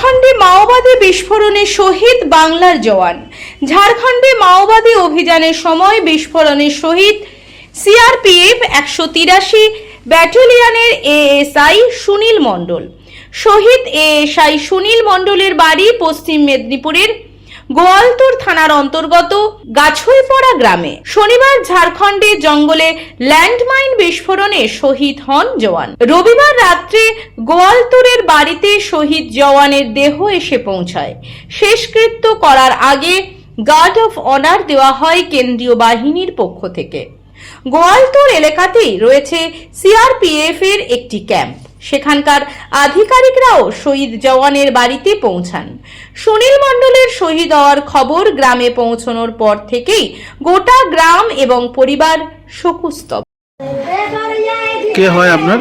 ঝাড়খণ্ডে মাওবাদী বিস্ফোরণে শহীদ বাংলার জওয়ান। ঝাড়খণ্ডে মাওবাদী অভিযানের সময় বিস্ফোরণে শহীদ সিআরপিএফ একশো তিরাশি, ব্যাটালিয়নের এএসআই সুনীল মণ্ডল। শহীদ এএসআই সুনীল মণ্ডলের বাড়ি পশ্চিম মেদিনীপুরের গোয়ালতোর থানার অন্তর্গত গাছইপাড়া গ্রামে। শনিবার ঝাড়খণ্ডে জঙ্গলে ল্যান্ডমাইন বিস্ফোরণে শহীদ হন জওয়ান। রবিবার রাত্রে গোয়ালতোরের বাড়িতে শহীদ জওয়ানের দেহ এসে পৌঁছায়। শেষকৃত্য করার আগে গার্ড অফ অনার দেওয়া হয় কেন্দ্রীয় বাহিনীর পক্ষ থেকে। গোয়ালতোর এলাকাতেই রয়েছে সিআরপিএফ এর একটি ক্যাম্প। সেখানকার আধিকারিকরাও শহীদ জওয়ানের বাড়িতে পৌঁছান। সুনীল মণ্ডলের শহীদ হওয়ার খবর গ্রামে পৌঁছানোর পর থেকেই গোটা গ্রাম এবং পরিবার শোকস্তব্ধ কে হয় আপনার।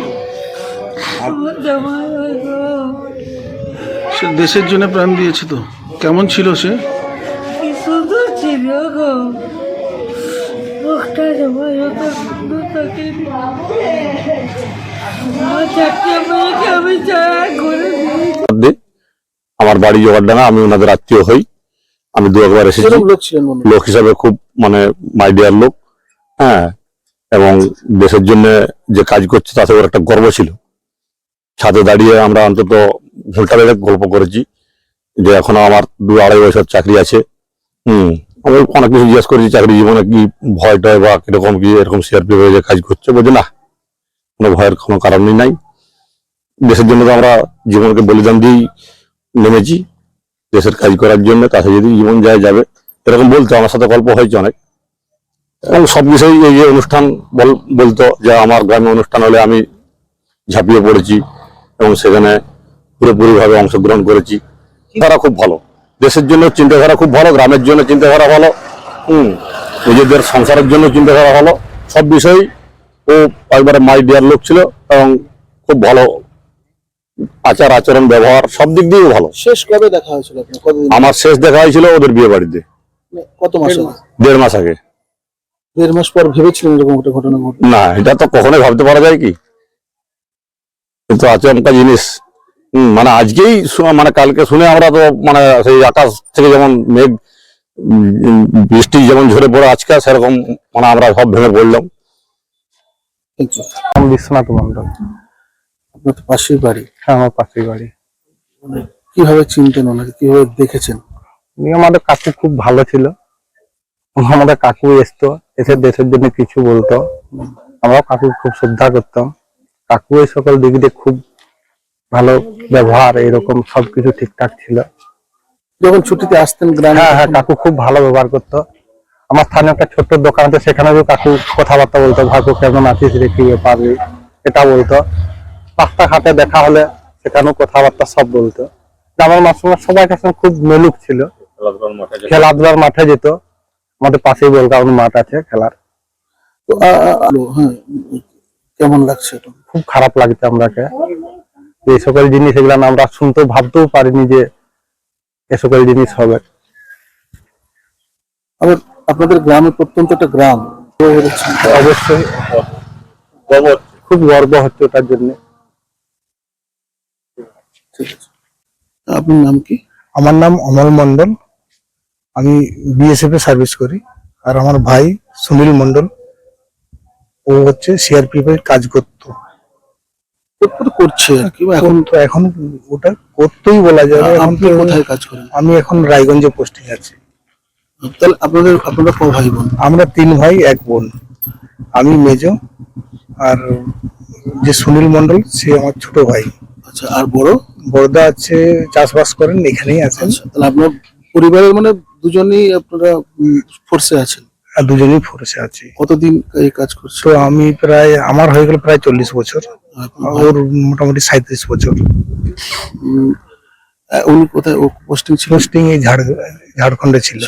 সে দেশের জন্য প্রাণ দিয়েছে তো। কেমন ছিল সে? সুন্দর ছিল গো। মুখটা জামাই সুন্দর থাকে। আমার বাড়ি জোগাড়ডাঙ্গা আমি ওনাদের আত্মীয় হই। আমি দু একবার এসেছি। লোক হিসাবে খুব মানে মাইডিয়ার লোক। হ্যাঁ এবং দেশের জন্য যে কাজ করছে তাতে ওর একটা গর্ব ছিল। ছাদে দাঁড়িয়ে আমরা অন্তত বেড়ে গল্প করেছি যে এখনও আমার দু আড়াই বছর চাকরি আছে। হুম আমি অনেক কিছু জিজ্ঞেস করেছি চাকরি জীবনে কি ভয় টয় বা কীরকম কি এরকম সিআরপি হয়ে যে কাজ করছে বলছে না। কোনো ভয়ের কোনো কারণই নাই। দেশের জন্য তো আমরা জীবনকে বলিদান দিয়েই নেমেছি। দেশের কাজ করার জন্য তাতে যদি জীবন যায়, যাবে। এরকম বলতো, আমার সাথে গল্প হয়েছে অনেক। এবং সব বিষয়ে এই যে অনুষ্ঠান বল, বলতো যে আমার গ্রামে অনুষ্ঠান হলে আমি ঝাঁপিয়ে পড়েছি এবং সেখানে পুরোপুরিভাবে অংশগ্রহণ করেছি। তারা খুব ভালো। দেশের জন্য চিন্তাধারা খুব ভালো, গ্রামের জন্য চিন্তাধারা ভালো, হুম, নিজেদের সংসারের জন্য চিন্তাধারা ভালো, সব বিষয়েই ও একবারে মাই ডিয়ার লোক ছিল এবং খুব ভালো আচার আচরণ ব্যবহার সব দিক দিয়েই ভালো। শেষ কবে দেখা হয়েছিল আমার শেষ দেখা হয়েছিল ওদের বিয়ে বাড়িতে। কত মাস দেড় মাস। আগে। দেড় মাস পর ভেবেছিলেন এরকম একটা ঘটনা ঘটবে? না এটা তো কখনোই ভাবতে পারা যায় কি? কিন্তু আচমকা জিনিস। হম, মানে আজকেই মানে কালকে শুনে আমরা তো মানে সেই আকাশ থেকে যেমন মেঘ বৃষ্টি যেমন ঝরে পড়ে আজকে সেরকম মানে আমরা সব ভেঙে পড়লাম. আমি বিশ্বনাথ মন্ডল আপনার তো পাশেই বাড়ি। হ্যাঁ আমার পাশের বাড়ি। মানে কীভাবে চিনতেন ওনাকে? কীভাবে দেখেছেন? উনি আমাদের কাকু খুব ভালো ছিল। আমাদের কাকু এসতো এসে দেশের জন্য কিছু বলতো। আমরাও কাকু খুব শ্রদ্ধা করতাম। কাকু এই সকল দিক দিয়ে খুব ভালো ব্যবহার এরকম সবকিছু ঠিকঠাক ছিল। যখন ছুটিতে আসতেন গ্রামে হ্যাঁ হ্যাঁ কাকু খুব ভালো ব্যবহার করতো। আমার স্থানীয় একটা ছোট্ট দোকান আছে সেখানেও কাকু কথাবার্তা বলতো কাকু কেমন আছিস রে? কি পারবি এটা বলতো। রাস্তাঘাটে দেখা হলে সেখানেও কথাবার্তা সব বলতো। আমার মাসুমার সবাই কাছে খুব মেলুক ছিল। খেলাধুলার মাঠে যেত। আমাদের পাশেই বলকাউন মাঠ আছে খেলার। হ্যাঁ কেমন লাগছে খুব খারাপ লাগছে আমরাকে। যে সকল জিনিস এগুলা আমরা শুনতেও ভাবতেও পারিনি যে এ সকল জিনিস হবে। আবার আপনাদের গ্রামে প্রত্যন্ত একটা গ্রাম। অবশ্যই। খুব গর্ব হচ্ছে ওটার জন্য। ঠিক আছে। আপনার নাম কি? আমার নাম অমল মন্ডল আমি বিএসএফ এ সার্ভিস করি। আর আমার ভাই সুনীল মন্ডল ও হচ্ছে সিআরপিএফ এর কাজ করতো। করছে আর কি? এখন এখন তো এখন ওটা করতেই বলা যায়। এখন কোথায় কাজ করেন? আমি এখন রায়গঞ্জে পোস্টিং আছি। তাহলে আপনাদের আপনারা ক ভাই বোন? আমরা তিন ভাই এক বোন। আমি মেজ আর যে সুনীল মন্ডল সে আমার ছোট ভাই। আচ্ছা আর বড়? বড়দা আছে চাষবাস করেন এখানেই আছেন। আচ্ছা তাহলে আপনার পরিবারের মানে দুজনেই আপনারা ফোর্সে আছেন? আর দুজনেই ফোর্সে আছি। কতদিন এই কাজ করছে তো আমি প্রায় আমার হয়ে গেল প্রায় চল্লিশ বছর। ওর মোটামুটি সাঁত্রিশ বছর। উনি কোথায় ও পোস্টিং ছিল? পোস্টিং এই ঝাড় ঝাড়খণ্ডে ছিল।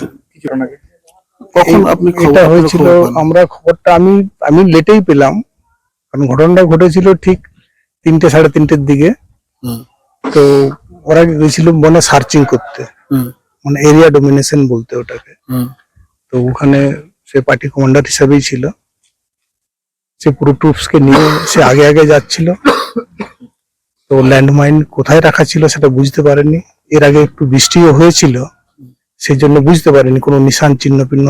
কখন আপনি এটা হয়েছিল আমরা খবরটা আমি আমি লেটেই পেলাম কারণ ঘটনাটা ঘটেছিল ঠিক তিনটে সাড়ে তিনটের দিকে। তো ওরা গেছিল বনে সার্চিং করতে। মানে এরিয়া ডোমিনেশন বলতে ওটাকে। তো ওখানে সে পার্টি কমান্ডার হিসাবেই ছিল। সে পুরো ট্রুপস কে নিয়ে সে আগে আগে যাচ্ছিল। তো ল্যান্ডমাইন কোথায় রাখা ছিল সেটা বুঝতে পারেনি এর আগে একটু বৃষ্টিও হয়েছিল। সেই জন্য বুঝতে পারেনি কোনো নিশান চিহ্ন পিহ্ন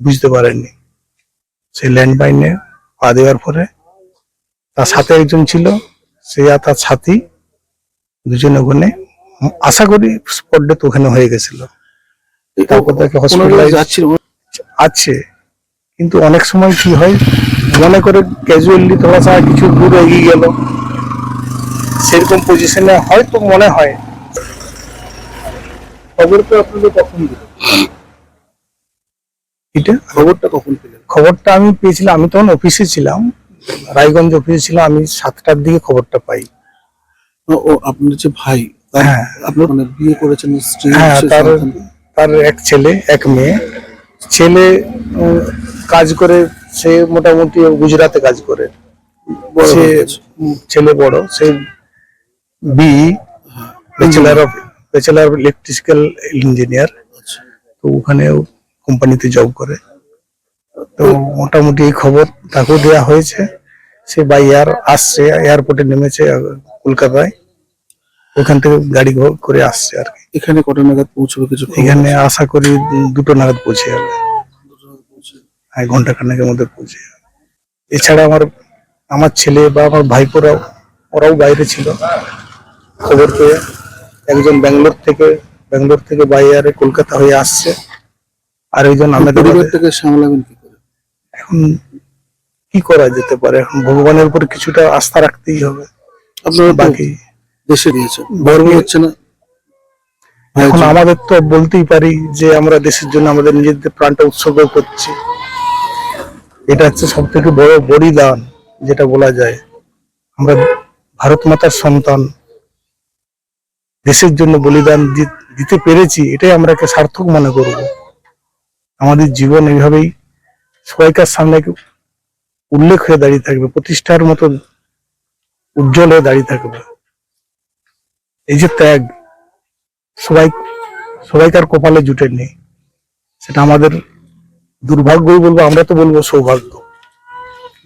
বুঝতে পারেনি। সেই ল্যান্ডমাইনে পা দেওয়ার পরে তার সাথে একজন ছিল সে আর তার সাথী দুজন ওখানে আশা করি স্পট ডেথ ওখানে হয়ে গেছিল। তারপর তাকে হসপিটালাইজ আছে কিন্তু অনেক সময় কি হয় মনে করে ক্যাজুয়ালি থোড়া সা কিছু দূর এগিয়ে গেল। সেরকম পজিশনে হয়তো মনে হয় খবরটা আপনাদের কখন দিল এটা? খবরটা কখন পেলেন? খবরটা আমি পেয়েছিলাম আমি তখন অফিসে ছিলাম রায়গঞ্জ অফিসে ছিলাম আমি সাতটার দিকে খবরটা পাই। ও আপনার যে ভাই হ্যাঁ। আপনার মানে বিয়ে করেছেন স্ত্রী হ্যাঁ তার তার এক ছেলে এক মেয়ে। ছেলে কাজ করে সে মোটামুটি গুজরাতে কাজ করে। সে হয়ে ছেলে বড় সে B bachelor of bachelor electrical engineer. তো ওখানে কোম্পানিতে জব করে। তো মোটামুটি এই খবর তাকেও দেওয়া হয়েছে। সে বাই এয়ার আসছে এয়ারপোর্টে নেমেছে কলকাতায়। ওখান থেকে গাড়ি করে আসছে আর কি। এখানে কটা নাগাদ পৌঁছবে কিছু এখানে আশা করি দুটো নাগাদ পৌঁছে যাবে। এক ঘণ্টা খানেকের মধ্যে পৌঁছে যাবে। এছাড়া আমার আমার ছেলে বা আমার ভাইপোরাও ওরাও বাইরে ছিল। খবর পেয়ে একজন ব্যাঙ্গালোর থেকে ব্যাঙ্গালোর থেকে বাইরে কলকাতা হয়ে আসছে। আর একজন আমাদের পরিবারটাকে সামলাবেন কি করে? এখন কি করা যেতে পারে? এখন ভগবানের উপর কিছুটা আস্থা রাখতেই হবে। আপনারা বাকি দেশে দিয়েছেন গর্ব হচ্ছে না। এখন আমাদের তো বলতেই পারি যে আমরা দেশের জন্য আমাদের নিজেদের প্রাণটা উৎসর্গ করছি। এটা হচ্ছে সব থেকে বড় বলিদান যেটা বলা যায়। আমরা ভারত মাতার সন্তান। দেশের জন্য বলিদান দিতে পেরেছি, এটাই আমরা একটা সার্থক মনে করব। আমাদের জীবন এইভাবেই সবাইকার সামনে উল্লেখ হয়ে দাঁড়িয়ে থাকবে, প্রতিষ্ঠার মতো উজ্জ্বল হয়ে দাঁড়িয়ে থাকবে। এই যে ত্যাগ, সবাই, সবাইকার কপালে জুটেনি সেটা আমাদের দুর্ভাগ্যই বলব, আমরা তো বলব সৌভাগ্য।